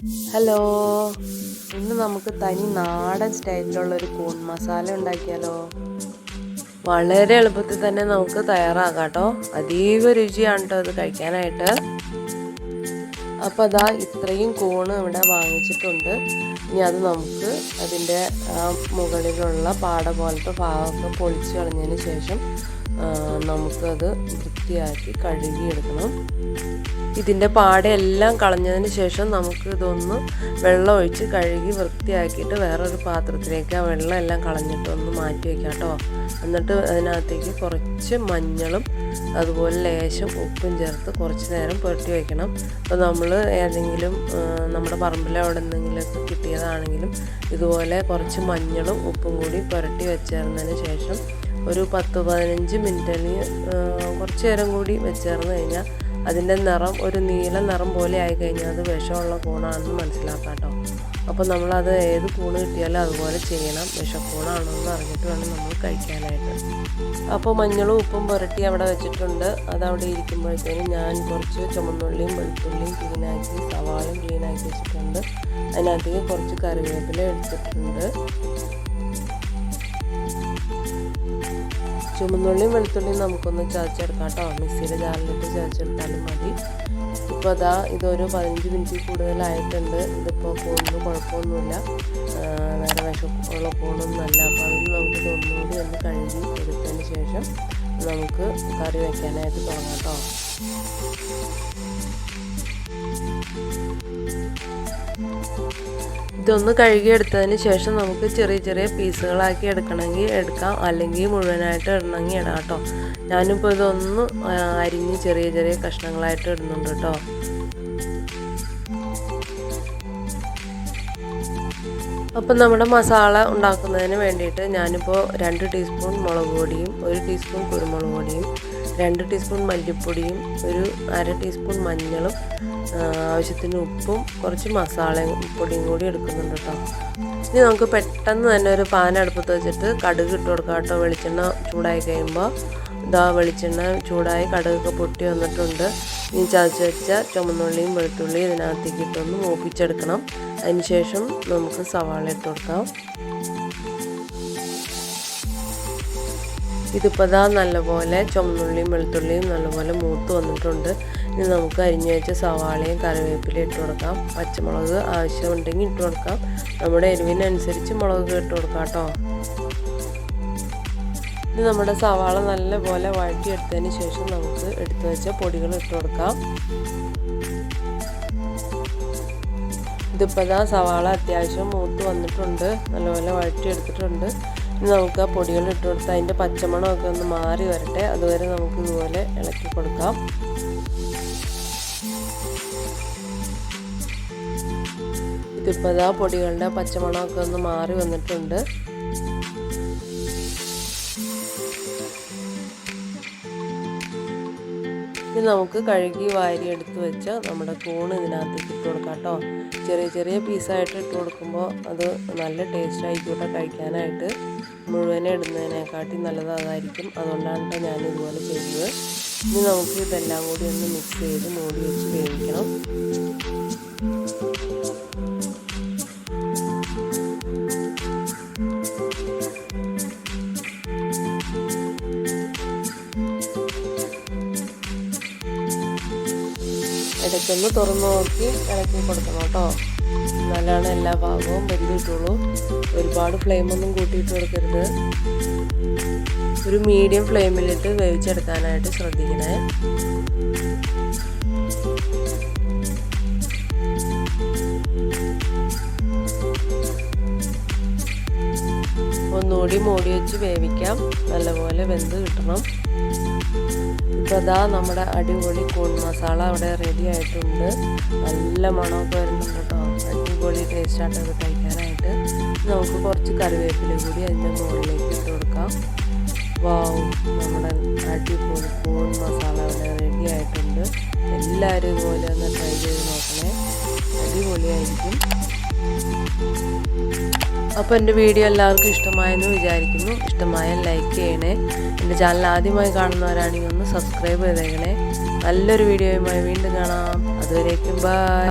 Hello. ഇന്ന് നമുക്ക് തനി നാടൻ സ്റ്റൈലിലുള്ള ഒരു കൂൺ മസാല ഉണ്ടാക്കിയാലോ? വളരെ എളുപ്പത്തിൽ തന്നെ നമുക്ക് തയ്യാറാക്കാം കേട്ടോ അതീവ രുചിയാണ് കേട്ടോ അത് കഴിക്കാനായിട്ട്. അപ്പോൾ അതാ ഇത്രയും കൂണ് ഇവിടെ വാങ്ങിച്ചിട്ടുണ്ട്. ഇനി അത് നമുക്ക് അതിന്റെ മുകളിലുള്ള പാട പോലത്തെ ഭാഗമൊക്കെ പൊളിച്ച് കളഞ്ഞതിന് ശേഷം നമുക്കത് വൃത്തിയാക്കി കഴുകിയെടുക്കണം. ഇതിന്റെ പാടയെല്ലാം കളഞ്ഞതിന് ശേഷം നമുക്ക് ഇതൊന്ന് വെള്ളം ഒഴിച്ച് കഴുകി വൃത്തിയാക്കിയിട്ട് വേറൊരു പാത്രത്തിലേക്ക് ആ വെള്ളം എല്ലാം കളഞ്ഞിട്ട് ഒന്ന് മാറ്റി വയ്ക്കാം കേട്ടോ. എന്നിട്ട് അതിനകത്തേക്ക് കുറച്ച് മഞ്ഞളും അതുപോലെ ലേശം ഉപ്പും ചേർത്ത് കുറച്ച് നേരം പുരട്ടി വയ്ക്കണം അപ്പോൾ നമ്മൾ ഏതെങ്കിലും നമ്മുടെ പറമ്പിൽ അവിടെ എന്തെങ്കിലുമൊക്കെ കിട്ടിയതാണെങ്കിലും ഇതുപോലെ കുറച്ച് മഞ്ഞളും ഉപ്പും കൂടി പുരട്ടി വെച്ചേർന്നതിന് ശേഷം ഒരു പത്ത് പതിനഞ്ച് മിനിറ്റിന് കുറച്ച് നേരം കൂടി വെച്ചേർന്ന് കഴിഞ്ഞാൽ അതിന്റെ നിറം ഒരു നീല നിറം പോലെ ആയി കഴിഞ്ഞാൽ അത് വിഷമുള്ള കൂണാണെന്ന് മനസ്സിലാക്കാം കേട്ടോ. അപ്പോൾ നമ്മളത് ഏത് കൂണ് കിട്ടിയാലും അതുപോലെ ചെയ്യണം. വിഷക്കൂണാണെന്ന് അറിഞ്ഞിട്ട് വേണം നമ്മൾ കഴിക്കാനായിട്ട്. അപ്പോൾ മഞ്ഞളും ഉപ്പും പുരട്ടി അവിടെ വെച്ചിട്ടുണ്ട്. അത് അവിടെ ഇരിക്കുമ്പോഴത്തേനും ഞാൻ കുറച്ച് ചുമന്നുള്ളിയും വെളുത്തുള്ളിയും ക്ലീനാക്കി സവാളയും ക്ലീനാക്കി വെച്ചിട്ടുണ്ട്. അതിനകത്തേക്ക് കുറച്ച് കറിവേപ്പില എടുത്തിട്ടുണ്ട്. ചുമന്നുള്ളിയും വെളുത്തുള്ളിയും നമുക്കൊന്ന് ചതച്ചെടുക്കാം കേട്ടോ മിക്സിയുടെ ജാറിലിട്ട് ചതച്ചെടുത്താലും മതി. ഇപ്പോൾ അതാ ഇതൊരു പതിനഞ്ച് മിനിറ്റ് കൂടുതലായിട്ടുണ്ട്. ഇതിപ്പോൾ പോകുന്നു കുഴപ്പമൊന്നുമില്ല. വേറെ വിഷമുള്ള കൂണൊന്നുമല്ല അപ്പോൾ അതിന് നമുക്കിത് ഒന്നുകൂടി ഒന്ന് കഴുകി എടുത്തതിന് ശേഷം നമുക്ക് കറി വയ്ക്കാനായിട്ട് തുടങ്ങാം കേട്ടോ. ഇതൊന്ന് കഴുകിയെടുത്തതിന് ശേഷം നമുക്ക് ചെറിയ ചെറിയ പീസുകളാക്കി എടുക്കണമെങ്കിൽ എടുക്കാം. അല്ലെങ്കിൽ മുഴുവനായിട്ട് ഇടണമെങ്കിൽ ഇടാം കേട്ടോ. ഞാനിപ്പോൾ ഇതൊന്ന് അരിഞ്ഞ് ചെറിയ ചെറിയ കഷ്ണങ്ങളായിട്ട് ഇടുന്നുണ്ട് കേട്ടോ. അപ്പം നമ്മുടെ മസാല ഉണ്ടാക്കുന്നതിന് വേണ്ടിയിട്ട് ഞാനിപ്പോൾ രണ്ട് ടീസ്പൂൺ മുളക് പൊടിയും ഒരു ടീസ്പൂൺ കുരുമുളക് പൊടിയും രണ്ട് ടീസ്പൂൺ മല്ലിപ്പൊടിയും ഒരു അര ടീസ്പൂൺ മഞ്ഞളും ആവശ്യത്തിന് ഉപ്പും കുറച്ച് മസാലയും പൊടിയും കൂടി എടുക്കുന്നുണ്ട് കേട്ടോ ഇനി നമുക്ക് പെട്ടെന്ന് തന്നെ ഒരു പാൻ അടുപ്പത്ത് വെച്ചിട്ട് കടുക് ഇട്ട് കൊടുക്കാം കേട്ടോ വെളിച്ചെണ്ണ ചൂടായി കഴിയുമ്പോൾ ഇതാ വെളിച്ചെണ്ണ ചൂടായി കടുകൊക്കെ പൊട്ടി വന്നിട്ടുണ്ട്. ഇനി ചതച്ച് വെച്ച ചുമന്നുള്ളിയും വെളുത്തുള്ളിയും ഇതിനകത്തേക്ക് ഇട്ടൊന്ന് മൂപ്പിച്ചെടുക്കണം. അതിന് ശേഷം നമുക്ക് സവാള ഇട്ട് കൊടുക്കാം. ഇതിപ്പോൾ ഇതാ നല്ലപോലെ ചുമന്നുള്ളിയും വെളുത്തുള്ളിയും നല്ലപോലെ മൂത്ത് വന്നിട്ടുണ്ട്. ഇനി നമുക്ക് അരിഞ്ഞു വെച്ച സവാളയും കറിവേപ്പിലയും ഇട്ട് കൊടുക്കാം. പച്ചമുളക് ആവശ്യമുണ്ടെങ്കിൽ ഇട്ട് കൊടുക്കാം. നമ്മുടെ എരിവിനനുസരിച്ച് മുളക് ഇട്ട് കൊടുക്കാം കേട്ടോ. ഇനി നമ്മുടെ സവാള നല്ലപോലെ വഴറ്റിയെടുത്തതിന് ശേഷം നമുക്ക് എടുത്തു വെച്ച പൊടികൾ ഇട്ട് കൊടുക്കാം. ഇതിപ്പോൾ ഇതാ സവാള അത്യാവശ്യം മൂത്ത് വന്നിട്ടുണ്ട്. നല്ലപോലെ വഴറ്റിയെടുത്തിട്ടുണ്ട്. ഇനി നമുക്ക് ആ പൊടികൾ ഇട്ട് കൊടുത്ത് അതിന്റെ പച്ചമണമൊക്കെ ഒന്ന് മാറി വരട്ടെ. അതുവരെ നമുക്ക് ഇതുപോലെ ഇളക്കി കൊടുക്കാം. ഇതിപ്പോൾ ആ പൊടികളുടെ പച്ചമണമൊക്കെ ഒന്ന് മാറി വന്നിട്ടുണ്ട്. ഇനി നമുക്ക് കഴുകി വാരി എടുത്ത് വെച്ച നമ്മുടെ കൂൺ ഇതിനകത്തേക്ക് ഇട്ട് കൊടുക്കാം കേട്ടോ. ചെറിയ ചെറിയ പീസായിട്ട് ഇട്ട് കൊടുക്കുമ്പോൾ അത് നല്ല ടേസ്റ്റ് ആയിക്കോട്ടെ കഴിക്കാനായിട്ട്. മുഴുവനെ ഇടുന്നതിനെക്കാട്ടി നല്ലത് അതായിരിക്കും അതുകൊണ്ടാണ് ഞാൻ ഇതുപോലെ ചെയ്തത് ഇനി നമുക്ക് ഇതെല്ലാം കൂടി ഒന്ന് മിക്സ് ചെയ്ത് മൂടി വെച്ച് വേവിക്കണം. ഇടയ്ക്കൊന്ന് തുറന്നു നോക്കി ഇളക്കി കൊടുക്കണം കേട്ടോ എന്നാലാണ് എല്ലാ ഭാഗവും വെന്തിട്ടുള്ളൂ ഒരുപാട് ഫ്ലെയിമൊന്നും കൂട്ടിയിട്ട് കൊടുക്കരുത്. ഒരു മീഡിയം ഫ്ലെയിമിലിട്ട് വേവിച്ചെടുക്കാനായിട്ട് ശ്രദ്ധിക്കണേ. ഒന്നുകൂടി മൂടി വെച്ച് വേവിക്കാം. നല്ലപോലെ വെന്ത് കിട്ടണം. ഇപ്പോൾ അതാ നമ്മുടെ അടിപൊളി കൂൺ മസാല അവിടെ റെഡി ആയിട്ടുണ്ട്. നല്ല മണമൊക്കെ വരുന്നുണ്ട് കേട്ടോ. അടിപൊളി ടേസ്റ്റായിട്ട് അത് കഴിക്കാനായിട്ട്. നമുക്ക് കുറച്ച് കറിവേപ്പില കൂടി അതിന്റെ മുകളിലേക്ക് ഇട്ട് കൊടുക്കാം. വാവും നമ്മുടെ അടിപൊളി കൂൺ മസാല അവിടെ റെഡി ആയിട്ടുണ്ട്. എല്ലാവരും ഇതുപോലെ ഒന്ന് ട്രൈ ചെയ്ത് നോക്കണേ. അടിപൊളിയായിരിക്കും. അപ്പോൾ എന്റെ വീഡിയോ എല്ലാവർക്കും ഇഷ്ടമായെന്ന് വിചാരിക്കുന്നു. ഇഷ്ടമായ ലൈക്ക് ചെയ്യണേ. എന്റെ ചാനൽ ആദ്യമായി കാണുന്നവരാണെങ്കിൽ ഒന്ന് സബ്സ്ക്രൈബ് ചെയ്തേക്കണേ. നല്ലൊരു വീഡിയോയുമായി വീണ്ടും കാണാം. അതുവരേക്കും ബൈ